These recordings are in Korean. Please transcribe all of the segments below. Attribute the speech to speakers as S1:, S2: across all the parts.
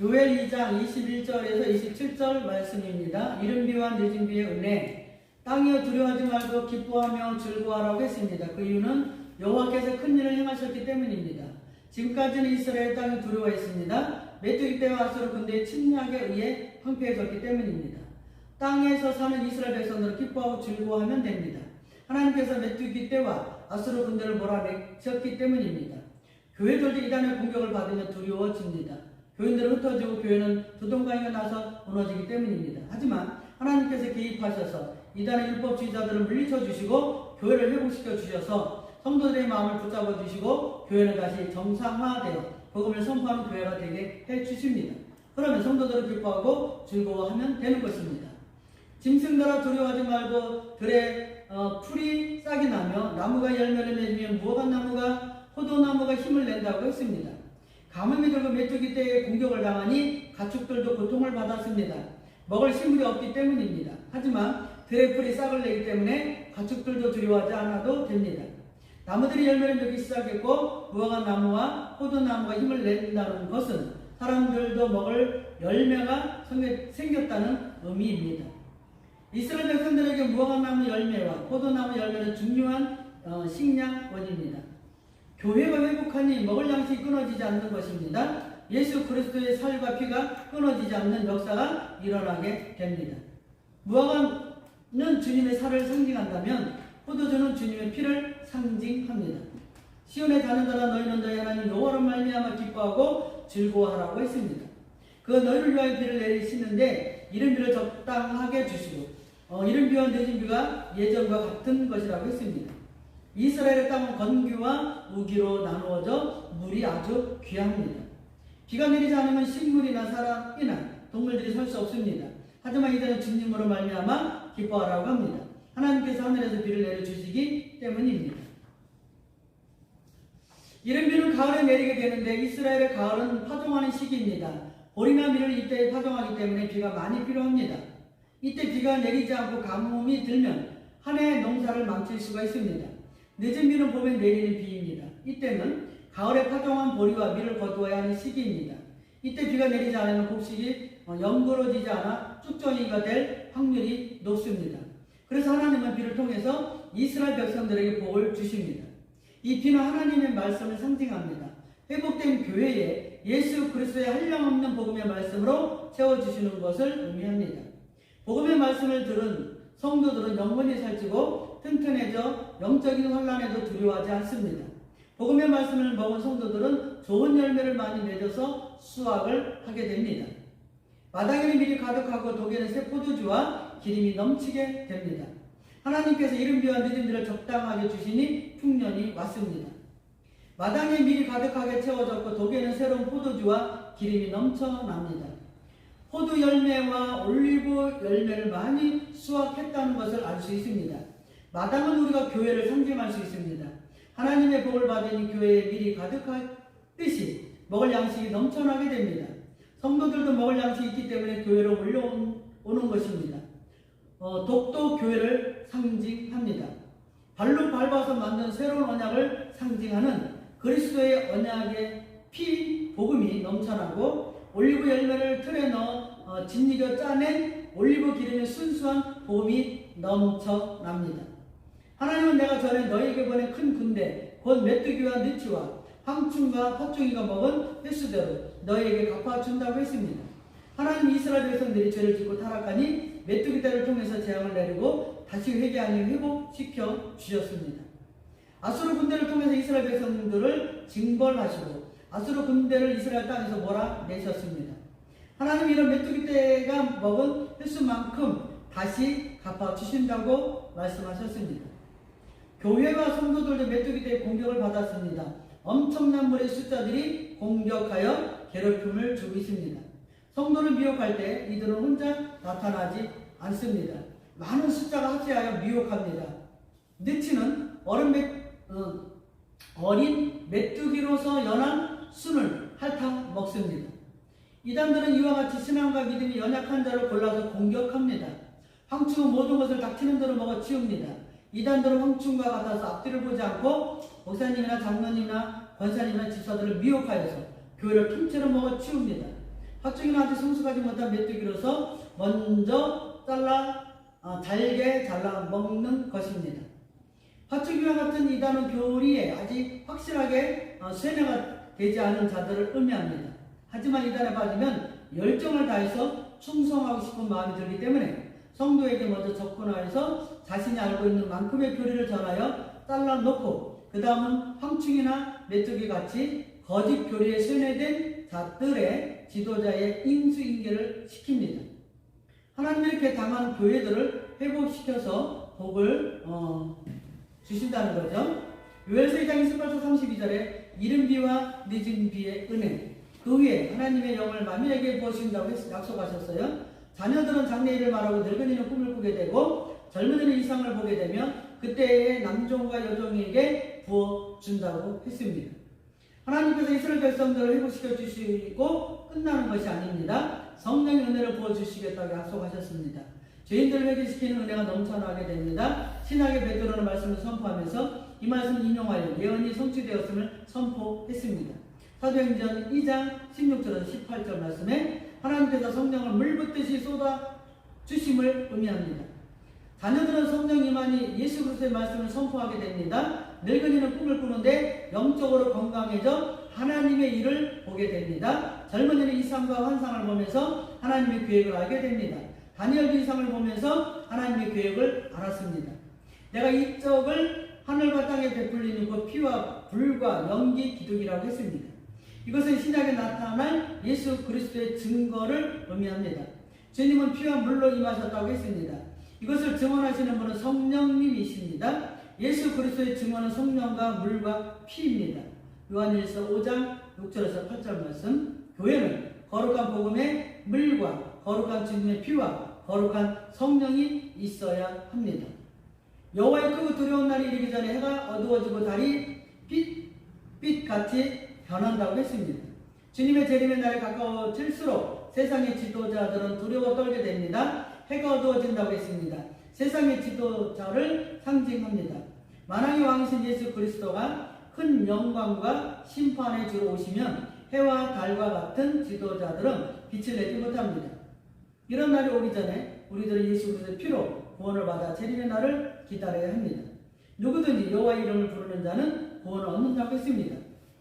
S1: 요엘 2장 21절에서 27절 말씀입니다. 이른 비와 늦은 비의 은혜 땅이여 두려워하지 말고 기뻐하며 즐거워하라고 했습니다. 그 이유는 여호와께서 큰 일을 행하셨기 때문입니다. 지금까지는 이스라엘 땅이 두려워했습니다. 메뚜기 때와 아수르 군대의 침략에 의해 황폐해졌기 때문입니다. 땅에서 사는 이스라엘 백성들은 기뻐하고 즐거워하면 됩니다. 하나님께서 메뚜기 때와 아수르 군대를 몰아내셨기 때문입니다. 교회들도 이단의 공격을 받으면 두려워집니다. 교인들은 흩어지고 교회는 두동강이가 나서 무너지기 때문입니다. 하지만 하나님께서 개입하셔서 이단의 율법주의자들을 물리쳐 주시고 교회를 회복시켜 주셔서 성도들의 마음을 붙잡아 주시고 교회는 다시 정상화되어 복음을 선포하는 교회가 되게 해 주십니다. 그러면 성도들은 기뻐하고 즐거워하면 되는 것입니다. 짐승들아 두려워하지 말고 들에 어, 풀이 싹이 나며 나무가 열매를 맺으면 무화과 나무가 포도나무가 힘을 낸다고 했습니다. 가뭄이 들고 메뚜기 때에 공격을 당하니 가축들도 고통을 받았습니다. 먹을 식물이 없기 때문입니다. 하지만 들의 풀이 싹을 내기 때문에 가축들도 두려워하지 않아도 됩니다. 나무들이 열매를 맺기 시작했고 무화과 나무와 포도나무가 힘을 낸다는 것은 사람들도 먹을 열매가 생겼다는 의미입니다. 이스라엘 백성들에게 무화과 나무 열매와 포도나무 열매는 중요한 어, 식량원입니다. 교회가 회복하니 먹을 양식이 끊어지지 않는 것입니다. 예수 그리스도의 살과 피가 끊어지지 않는 역사가 일어나게 됩니다. 무화과는 주님의 살을 상징한다면 포도주는 주님의 피를 상징합니다. 시온에 사는 자라 너희는 너희 하나님 여호와로 말미암아 기뻐하고 즐거워하라고 했습니다. 그 너희를 위하여 비를 내리시는데 이른 비를 적당하게 주시고 어, 이른 비와 늦은 비가 예전과 같은 것이라고 했습니다. 이스라엘의 땅은 건기와 우기로 나누어져 물이 아주 귀합니다. 비가 내리지 않으면 식물이나 사람이나 동물들이 살수 없습니다. 하지만 이들은 주님으로 말미암아 기뻐하라고 합니다. 하나님께서 하늘에서 비를 내려 주시기 때문입니다. 이른 비는 가을에 내리게 되는데 이스라엘의 가을은 파종하는 시기입니다. 보리나 밀을 이때 파종하기 때문에 비가 많이 필요합니다. 이때 비가 내리지 않고 가뭄이 들면 한 해의 농사를 망칠 수가 있습니다. 늦은 비는 봄에 내리는 비입니다. 이때는 가을에 파종한 보리와 밀을 거두어야 하는 시기입니다. 이때 비가 내리지 않으면 곡식이 연그러지지 않아 쭉정이가 될 확률이 높습니다. 그래서 하나님은 비를 통해서 이스라엘 백성들에게 복을 주십니다. 이 비는 하나님의 말씀을 상징합니다. 회복된 교회에 예수 그리스도의 한량없는 복음의 말씀으로 채워주시는 것을 의미합니다. 복음의 말씀을 들은 성도들은 영원히 살찌고 튼튼해져 영적인 혼란에도 두려워하지 않습니다. 복음의 말씀을 먹은 성도들은 좋은 열매를 많이 맺어서 수확을 하게 됩니다. 마당에는 밀이 가득하고 독에는 새 포도주와 기름이 넘치게 됩니다. 하나님께서 이른 비와 늦은 비를 적당하게 주시니 풍년이 왔습니다. 마당에 밀이 가득하게 채워졌고 독에는 새로운 포도주와 기름이 넘쳐납니다. 포도 열매와 올리브 열매를 많이 수확했다는 것을 알 수 있습니다. 마당은 우리가 교회를 상징할 수 있습니다. 하나님의 복을 받으니 교회에 밀이 가득하듯이 먹을 양식이 넘쳐나게 됩니다. 성도들도 먹을 양식이 있기 때문에 교회로 몰려오는 것입니다. 어, 독도 교회를 상징합니다. 발로 밟아서 만든 새로운 언약을 상징하는 그리스도의 언약의 피 복음이 넘쳐나고 올리브 열매를 틀에 넣어 어, 진리겨 짜낸 올리브 기름의 순수한 복음이 넘쳐납니다. 하나님은 내가 전에 너에게 보낸 큰 군대 곧 메뚜기와 느치와 황충과 팥종이가 먹은 횟수대로 너에게 갚아준다고 했습니다. 하나님 이스라엘 백성들이 죄를 짓고 타락하니 메뚜기 떼를 통해서 재앙을 내리고 다시 회개하니 회복시켜 주셨습니다. 아수르 군대를 통해서 이스라엘 백성들을 징벌하시고 아수르 군대를 이스라엘 땅에서 몰아내셨습니다. 하나님 이런 메뚜기 떼가 먹은 횟수만큼 다시 갚아 주신다고 말씀하셨습니다. 교회와 성도들도 메뚜기 떼의 공격을 받았습니다. 엄청난 물의 숫자들이 공격하여 괴롭힘을 주고 있습니다. 성도를 미혹할 때 이들은 혼자 나타나지 않습니다. 많은 숫자가 합세하여 미혹합니다. 느치는 어른 매, 어, 어린 메뚜기로서 연한 순을 핥아 먹습니다. 이단들은 이와 같이 신앙과 믿음이 연약한 자를 골라서 공격합니다. 황충은 모든 것을 닥치는 대로 먹어 치웁니다. 이단들은 황충과 같아서 앞뒤를 보지 않고 목사님이나 장로님이나 권사님이나 집사들을 미혹하여서 교회를 통째로 먹어 치웁니다. 팥죽이나한테 성숙하지 못한 메뚜기로서 먼저 잘라 아, 달게 잘라 먹는 것입니다. 팥죽이와 같은 이단은 교리에 아직 확실하게 어, 세뇌가 되지 않은 자들을 의미합니다. 하지만 이단에 빠지면 열정을 다해서 충성하고 싶은 마음이 들기 때문에 성도에게 먼저 접근하여서 자신이 알고 있는 만큼의 교리를 전하여 잘라놓고 그 다음은 황충이나 메뚜기 같이 거짓 교리에 세뇌된 자들의 지도자의 인수인계를 시킵니다. 하나님이 이렇게 당한 교회들을 회복시켜서 복을 어, 주신다는 거죠. 요엘서 2장 28절 32절에 이른 비와 늦은 비의 은혜 그 후에 하나님의 영을 만민에게 부어주신다고 했- 약속하셨어요. 자녀들은 장래일을 말하고 늙은이는 꿈을 꾸게 되고 젊은이는 이상을 보게 되며 그때의 남종과 여종에게 부어준다고 했습니다. 하나님께서 이스라엘 백성들을 회복시켜 주시고 끝나는 것이 아닙니다. 성령의 은혜를 부어주시겠다고 약속하셨습니다. 죄인들을 회개시키는 은혜가 넘쳐나게 됩니다. 신학의 베드로는 말씀을 선포하면서 이 말씀을 인용하여 예언이 성취되었음을 선포했습니다. 사도행전 2장 16절에서 18절 말씀에 하나님께서 성령을 물 붓듯이 쏟아 주심을 의미합니다. 자녀들은 성령 이만이 예수 그리스도의 말씀을 선포하게 됩니다. 늙은이는 꿈을 꾸는데 영적으로 건강해져 하나님의 일을 보게 됩니다. 젊은이는 이상과 환상을 보면서 하나님의 계획을 알게 됩니다. 다니엘도 이상을 보면서 하나님의 계획을 알았습니다. 내가 이적을 하늘과 땅에 베풀리는 그 피와 불과 연기 기둥이라고 했습니다. 이것은 신약에 나타날 예수 그리스도의 증거를 의미합니다. 주님은 피와 물로 임하셨다고 했습니다. 이것을 증언하시는 분은 성령님이십니다. 예수 그리스도의 증언은 성령과 물과 피입니다. 요한일서 5장 6절에서 8절 말씀. 교회는 거룩한 복음의 물과 거룩한 주님의 피와 거룩한 성령이 있어야 합니다. 여호와의 크고 두려운 날이 이르기 전에 해가 어두워지고 달이 빛, 빛같이 변한다고 했습니다. 주님의 재림의 날이 가까워질수록 세상의 지도자들은 두려워 떨게 됩니다. 해가 어두워진다고 했습니다. 세상의 지도자를 상징합니다. 만왕의 왕이신 예수 그리스도가 큰 영광과 심판의 주로 오시면 해와 달과 같은 지도자들은 빛을 내지 못합니다. 이런 날이 오기 전에 우리들은 예수 그리스도의 피로 구원을 받아 재림의 날을 기다려야 합니다. 누구든지 여호와 이름을 부르는 자는 구원을 얻는다고 했습니다.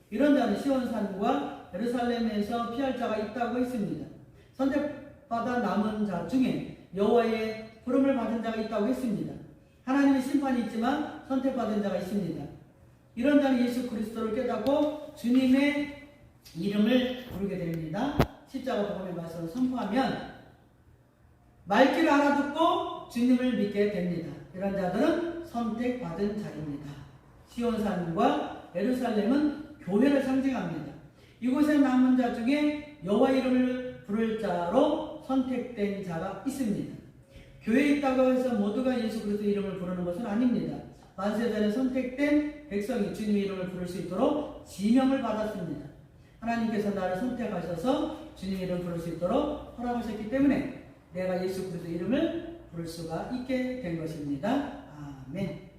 S1: 이런 자는 시온산과 예루살렘에서 피할 자가 있다고 했습니다. 선택받아 남은 자 중에 여호와의 부름을 받은 자가 있다고 했습니다. 하나님의 심판이 있지만 선택받은 자가 있습니다. 이런 자는 예수 그리스도를 깨닫고 주님의 이름을 부르게 됩니다. 십자가 복음의 말씀을 선포하면 말귀를 알아듣고 주님을 믿게 됩니다. 이런 자들은 선택받은 자입니다. 시온산과 예루살렘은 교회를 상징합니다. 이곳에 남은 자 중에 여호와 이름을 부를 자로 선택된 자가 있습니다. 교회에 있다고 해서 모두가 예수 그리스도 이름을 부르는 것은 아닙니다. 만세전에 선택된 백성이 주님의 이름을 부를 수 있도록 지명을 받았습니다. 하나님께서 나를 선택하셔서 주님의 이름을 부를 수 있도록 허락하셨기 때문에 내가 예수 그리스도 이름을 부를 수가 있게 된 것입니다. 아멘.